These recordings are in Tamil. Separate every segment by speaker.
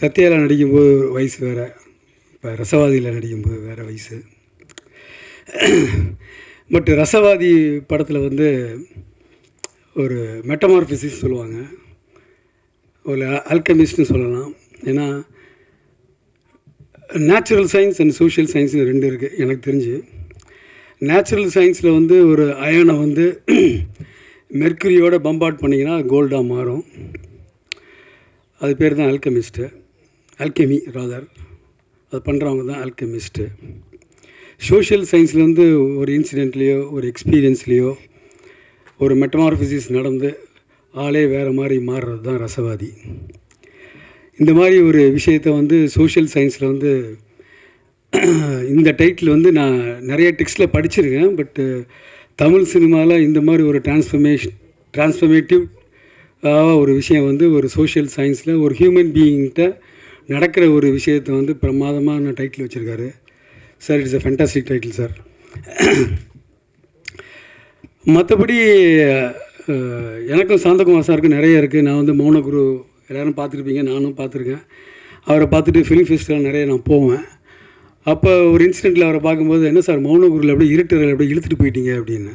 Speaker 1: சத்யாவில் நடிக்கும்போது வயசு வேறு. இப்போ ரசவாதியில் நடிக்கும்போது வேறு வயசு. பட் ரசவாதி படத்தில் வந்து ஒரு மெட்டமார்பிசிஸ் சொல்லுவாங்க. ஒரு அல்கமிஸ்ட்னு சொல்லலாம். ஏன்னா natural science and social science ரெண்டு இருக்குது எனக்கு தெரிஞ்சு. நேச்சுரல் சயின்ஸில் வந்து ஒரு அயனை வந்து மெர்க்குரியோட பம்பாட் பண்ணிங்கன்னா கோல்டாக மாறும். அது பேர் தான் அல்கமிஸ்ட்டு அல்கெமி ராதர் அது பண்ணுறவங்க தான் அல்கெமிஸ்ட்டு சோஷியல் சயின்ஸில் வந்து ஒரு இன்சிடெண்ட்லேயோ ஒரு எக்ஸ்பீரியன்ஸ்லேயோ ஒரு மெட்டமார்பிசிஸ் நடந்து ஆளே வேறு மாதிரி மாறுறது தான் ரசவாதி. இந்த மாதிரி ஒரு விஷயத்தை வந்து சோஷியல் சயின்ஸில் வந்து இந்த டைட்டில் வந்து நான் நிறைய டெக்ஸ்ட்டில் படிச்சிருக்கேன் பட்டு தமிழ் சினிமாவில் இந்த மாதிரி ஒரு டிரான்ஸ்ஃபர்மேஷன் டிரான்ஸ்ஃபர்மேட்டிவ் ஒரு விஷயம் வந்து ஒரு சோஷியல் சயின்ஸில் ஒரு ஹியூமன் பீயிங்கிட்ட நடக்கிற ஒரு விஷயத்தை வந்து பிரமாதமான டைட்டில் வச்சுருக்காரு. Sir it's a fantastic title sir மற்றபடி எனக்கும் சாந்தகுமார் சாருக்கும் நிறைய இருக்குது நான் வந்து மௌனகுரு எல்லோரும் பார்த்துருப்பீங்க நானும் பார்த்துருக்கேன். அவரை பார்த்துட்டு ஃபிலிம் ஃபெஸ்டிவல் நிறைய நான் போவேன். அப்போ ஒரு இன்சிடெண்ட்டில் அவரை பார்க்கும்போது என்ன சார் மௌனகுருவில் அப்படியே இருட்டுறையில் அப்படியே இழுத்துட்டு போயிட்டீங்க அப்படின்னு.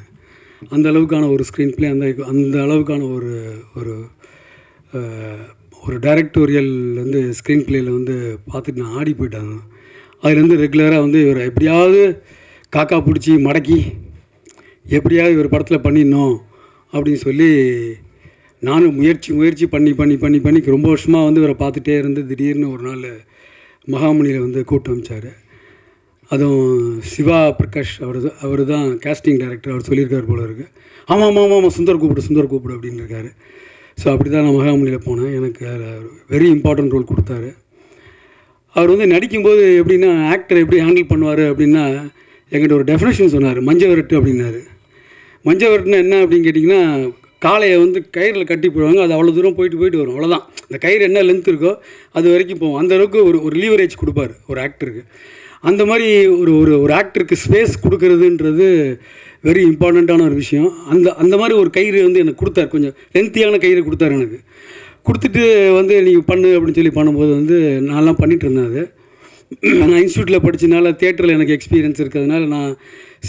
Speaker 1: அந்த அளவுக்கான ஒரு ஸ்க்ரீன் ப்ளே அந்த அந்த அளவுக்கான ஒரு ஒரு ஒரு டைரக்டோரியல் வந்து ஸ்க்ரீன் ப்ளேயில் வந்து பார்த்துட்டு நான் ஆடி போயிட்டாங்க அதுலேருந்து ரெகுலராக வந்து இவரை எப்படியாவது காக்கா பிடிச்சி மடக்கி எப்படியாவது இவர் படத்தில் பண்ணிடணும் அப்படின்னு சொல்லி நானும் முயற்சி முயற்சி பண்ணி பண்ணி பண்ணி பண்ணி ரொம்ப வருஷமாக வந்து இவரை பார்த்துட்டே இருந்து திடீர்னு ஒரு நாள் மகாமணியில் வந்து கூட்டம் அமைச்சார். அதுவும் சிவா பிரகாஷ் அவர் அவர் தான் கேஸ்டிங் டைரக்டர் அவர் சொல்லியிருக்கார் போல இருக்கு. ஆமாம் ஆமாம் ஆமாம் ஆமாம் சுந்தர் கூப்பிடு சுந்தர் கூப்பிடு அப்படின்னு இருக்காரு. ஸோ அப்படி தான் நான் மகாமலியில் போனேன். எனக்கு வெரி இம்பார்ட்டன்ட் ரோல் கொடுத்தாரு. அவர் வந்து நடிக்கும்போது எப்படின்னா ஆக்டர் எப்படி ஹேண்டில் பண்ணுவார் அப்படின்னா எங்கிட்ட ஒரு டெஃபினேஷன் சொன்னார். மஞ்சவரட்டு அப்படின்னாரு. மஞ்சவரட்டுனா என்ன அப்படின்னு கேட்டிங்கன்னா காளையை வந்து கயிறில் கட்டி போடுவாங்க. அது அவ்வளோ தூரம் போயிட்டு போயிட்டு வரும். அவ்வளோதான் அந்த கயிறு என்ன லென்த் இருக்கோ அது வரைக்கும் போவோம் அந்த அளவுக்கு ஒரு ஒரு லீவரேஜ் கொடுப்பாரு ஒரு ஆக்டருக்கு அந்த மாதிரி ஒரு ஒரு ஒரு ஆக்டருக்கு ஸ்பேஸ் கொடுக்கறதுன்றது வெரி இம்பார்ட்டண்ட்டான ஒரு விஷயம். அந்த அந்த மாதிரி ஒரு கயிறு வந்து எனக்கு கொடுத்தாரு. கொஞ்சம் லென்த்தியான கயிறு கொடுத்தாரு எனக்கு. கொடுத்துட்டு வந்து நீங்கள் பண்ணு அப்படின்னு சொல்லி பண்ணும்போது வந்து நான்லாம் பண்ணிகிட்டு இருந்தேன் அது. நான் இன்ஸ்டியூட்டில் படிச்சனால தேட்டரில் எனக்கு எக்ஸ்பீரியன்ஸ் இருக்கிறதுனால நான்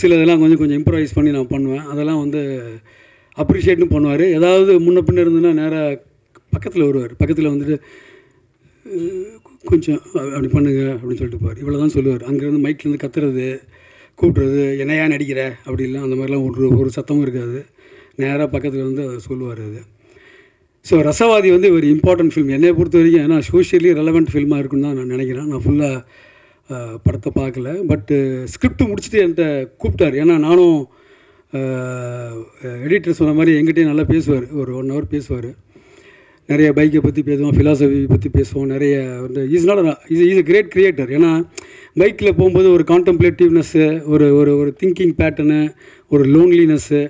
Speaker 1: சில இதெல்லாம் கொஞ்சம் கொஞ்சம் இம்ப்ரவைஸ் பண்ணி நான் பண்ணுவேன். அதெல்லாம் வந்து அப்ரிஷியேட்டும் பண்ணுவார். ஏதாவது முன்ன பின்ன இருந்ததுன்னா நேராக பக்கத்தில் வருவார். பக்கத்தில் வந்துட்டு கொஞ்சம் அப்படி பண்ணுங்க அப்படின்னு சொல்லிட்டு போவார் இவ்வளோ தான் சொல்லுவார். அங்கேருந்து மைக்லேருந்து கத்துறது கூப்பிட்றது என்னையா நடிக்கிற? அப்படிலாம் அந்த மாதிரிலாம் ஒரு ஒரு சத்தமும் இருக்காது. நேராக பக்கத்தில் வந்து அதை சொல்லுவார் அது. ஸோ ரசவாதி வந்து ஒரு இம்பார்ட்டன்ட் ஃபிலிம் என்னை பொறுத்த வரைக்கும் ஏன்னா சோஷியலி ரெலவெண்ட் ஃபில்மாக இருக்குன்னு தான் நான் நினைக்கிறேன். நான் ஃபுல்லாக படத்தை பார்க்கல. பட்டு ஸ்கிரிப்ட் முடிச்சுட்டு என்கிட்ட கூப்பிட்டார். ஏன்னா நானும் எடிட்டர் சொன்ன மாதிரி எங்கிட்டே நல்லா பேசுவார். ஒரு ஒன் ஹவர் பேசுவார். நிறைய பைக்கை பற்றி பேசுவோம் ஃபிலாசபி பற்றி பேசுவோம் நிறைய வந்து is not is is great creator ஏன்னா பைக்கில் போகும்போது ஒரு கான்டம்ப்ளேட்டிவ்னஸ்ஸு ஒரு ஒரு ஒரு திங்கிங் பேட்டர்னு ஒரு லோன்லினஸ்ஸு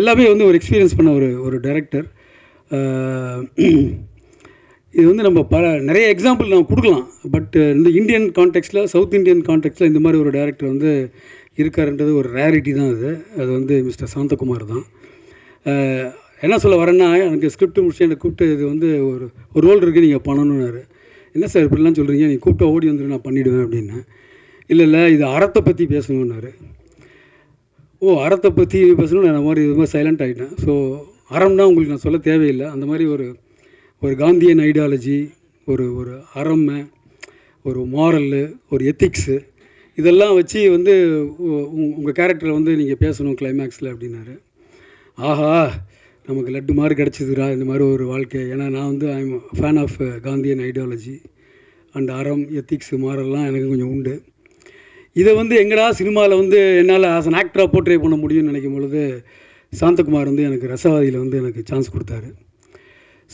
Speaker 1: எல்லாமே வந்து ஒரு எக்ஸ்பீரியன்ஸ் பண்ண ஒரு ஒரு டைரக்டர் இது வந்து நம்ம பல நிறைய எக்ஸாம்பிள் நம்ம கொடுக்கலாம். பட் இந்த இந்தியன் கான்டெக்ட்டில் சவுத் இந்தியன் கான்டெக்ட்டில் இந்த மாதிரி ஒரு டேரக்டர் வந்து இருக்காருன்றது ஒரு ரேரிட்டி தான் அது. அது வந்து மிஸ்டர் சாந்தகுமார் தான். என்ன சொல்ல வரேன்னா எனக்கு ஸ்கிரிப்ட் முடிச்சு என்னை கூப்பிட்டு இது வந்து ஒரு ஒரு ரோல் இருக்குது நீங்கள் பண்ணணுன்னாரு என்ன சார் இப்படிலாம் சொல்கிறீங்க நீ கூப்பிட்டு ஓடி வந்துடு நான் பண்ணிவிடுவேன் அப்படின்னு. இல்லை இல்லை இது அறத்தை பற்றி பேசணுன்னாரு ஓ அறத்தை பற்றி பேசணும் நான் அந்த மாதிரி இது மாதிரி சைலண்ட் ஆகிட்டேன் ஸோ அறம்னா உங்களுக்கு நான் சொல்ல தேவையில்லை. அந்த மாதிரி ஒரு ஒரு காந்தியன் ஐடியாலஜி ஒரு ஒரு அறமை ஒரு மாரல்லு ஒரு எத்திக்ஸு இதெல்லாம் வச்சு வந்து உங்கள் கேரக்டரை வந்து நீங்கள் பேசணும் கிளைமேக்ஸில் அப்படின்னாரு. ஆஹா நமக்கு லட்டு மாதிரி கிடச்சிதுரா இந்த மாதிரி ஒரு வாழ்க்கை. ஏன்னா நான் வந்து I'm fan of Gandhian ideology and அறம் எத்திக்ஸ் மாறலாம் எனக்கு கொஞ்சம் உண்டு. இதை வந்து எங்கடா சினிமாவில் வந்து என்னால் ஆஸ் அன் ஆக்டராக போர்ட்ரே பண்ண முடியும்னு நினைக்கும் பொழுது சாந்தகுமார் வந்து எனக்கு ரசவாதியில் வந்து எனக்கு சான்ஸ் கொடுத்தாரு.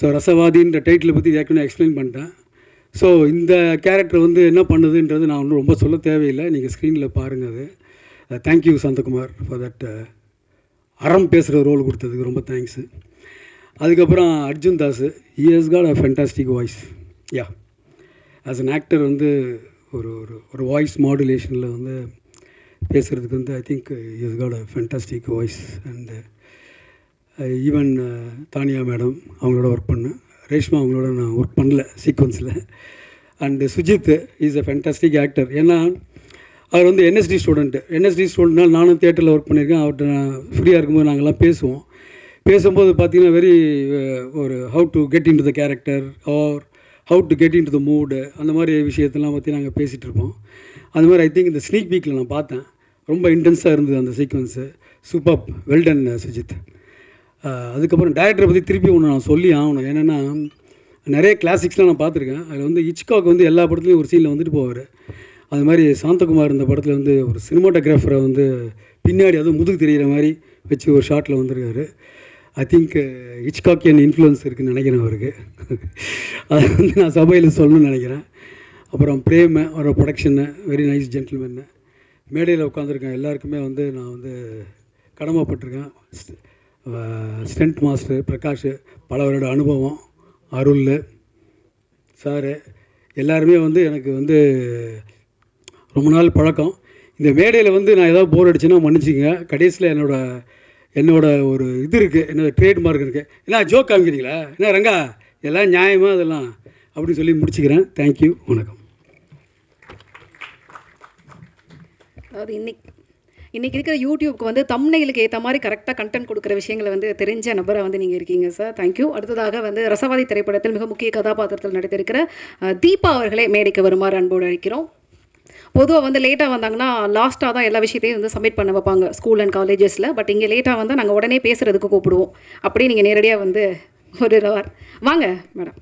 Speaker 1: ஸோ ரசவாதின்ற டைட்டிலை பற்றி ஏற்கனவே எக்ஸ்பிளைன் பண்ணிட்டேன். ஸோ இந்த கேரக்டர் வந்து என்ன பண்ணுதுன்றது நான் ஒன்றும் ரொம்ப சொல்ல தேவையில்லை. நீங்கள் ஸ்க்ரீனில் பாருங்கள் அது. Uh, thank you Santhakumar for that அறம் பேசுகிற ரோல் கொடுத்ததுக்கு ரொம்ப தேங்க்ஸு அதுக்கப்புறம் Arjun Das is has a fantastic voice yeah as an actor வந்து ஒரு ஒரு ஒரு வாய்ஸ் மாடுலேஷனில் வந்து பேசுகிறதுக்கு வந்து I think is got a fantastic voice and even Tanya madam அவங்களோட ஒர்க் பண்ணேன் ரேஷ்மா அவங்களோட நான் ஒர்க் பண்ணல சீக்வன்ஸில் and Sujith is a fantastic actor ஏன்னா அவர் வந்து என்எஸ்டி ஸ்டூடெண்ட்டு என்எஸ்டி ஸ்டூடெண்ட்னால் நானும் தேட்டரில் ஒர்க் பண்ணியிருக்கேன். அவர்கிட்ட நான் ஃப்ரீயாக இருக்கும்போது நாங்கள்லாம் பேசுவோம். பேசும்போது பார்த்தீங்கன்னா வெரி ஒரு how to get into the character or how to get into the mood அந்த மாதிரி விஷயத்தெல்லாம் பற்றி நாங்கள் பேசிகிட்டு இருப்போம். அந்த மாதிரி ஐ திங்க் இந்த ஸ்னீக் வீக்கில் நான் பார்த்தேன். ரொம்ப இன்டென்ஸாக இருந்தது அந்த சீக்வன்ஸு சூப்பர் வெல்டன் சுஜித் அதுக்கப்புறம் டேரக்டரை பற்றி திருப்பி ஒன்று நான் சொல்லி ஆகணும். என்னென்னா நிறைய கிளாசிக்ஸ்லாம் நான் பார்த்துருக்கேன். அதில் வந்து இச்காக் வந்து எல்லா படத்துலையும் ஒரு சீனில் வந்துட்டு போவார். அது மாதிரி சாந்தகுமார் இந்த படத்தில் வந்து ஒரு சினிமாட்டோகிராஃபரை வந்து பின்னாடி அதுவும் முதுகு தெரிகிற மாதிரி வச்சு ஒரு ஷாட்டில் வந்திருக்காரு. ஐ திங்க் ஹிச்காக்கியன் இன்ஃப்ளூயன்ஸ் இருக்குதுன்னு நினைக்கிறேன் அவருக்கு. அதை வந்து நான் சபையில் சொல்லணும்னு நினைக்கிறேன். அப்புறம் பிரேம அவரோட ப்ரொடக்ஷனு வெரி நைஸ் ஜென்டில்மேனு மேடையில் உட்காந்துருக்கேன் எல்லாருக்குமே வந்து நான் வந்து கடமைப்பட்டிருக்கேன். ஸ்டென்ட் மாஸ்டர் பிரகாஷ் பலவரோட அனுபவம் அருள் சார் எல்லாருமே வந்து எனக்கு வந்து ரொம்ப நாள் பழக்கம். இந்த மேடையில் வந்து நான் ஏதாவது போர் அடிச்சுன்னா மன்னிச்சிங்க கடைசியில் என்னோட என்னோட ஒரு இது இருக்குது என்னோட ட்ரேட்மார்க் இருக்குது என்ன ஜோக் காமிக்கிறீங்களா? என்ன ரங்கா எல்லாம் நியாயமாக அதெல்லாம் அப்படின்னு சொல்லி முடிச்சுக்கிறேன். தேங்க்யூ வணக்கம்.
Speaker 2: அதாவது இன்னைக்கு இன்றைக்கி இருக்கிற யூடியூப்க்கு வந்து தம்னைகளுக்கு ஏற்ற மாதிரி கரெக்டாக கண்டென்ட் கொடுக்குற விஷயங்களை வந்து தெரிஞ்ச நபராக வந்து நீங்கள் இருக்கீங்க சார் தேங்க்யூ அடுத்ததாக வந்து ரசவாதி திரைப்படத்தில் மிக முக்கிய கதாபாத்திரத்தில் நடித்திருக்கிற தீபா அவர்களே மேடைக்கு வருமாறு அன்போடு அழைக்கிறோம். பொதுவாக வந்து லேட்டாக வந்தாங்கன்னா லாஸ்ட்டாக தான் எல்லா விஷயத்தையும் வந்து சப்மிட் பண்ண வைப்பாங்க ஸ்கூல் அண்ட் காலேஜஸில் பட் இங்கே லேட்டாக வந்தால் நாங்கள் உடனே பேசுகிறதுக்கு கூப்பிடுவோம். அப்படியே நீங்கள் நேரடியாக வந்து ஒரு வாங்க மேடம்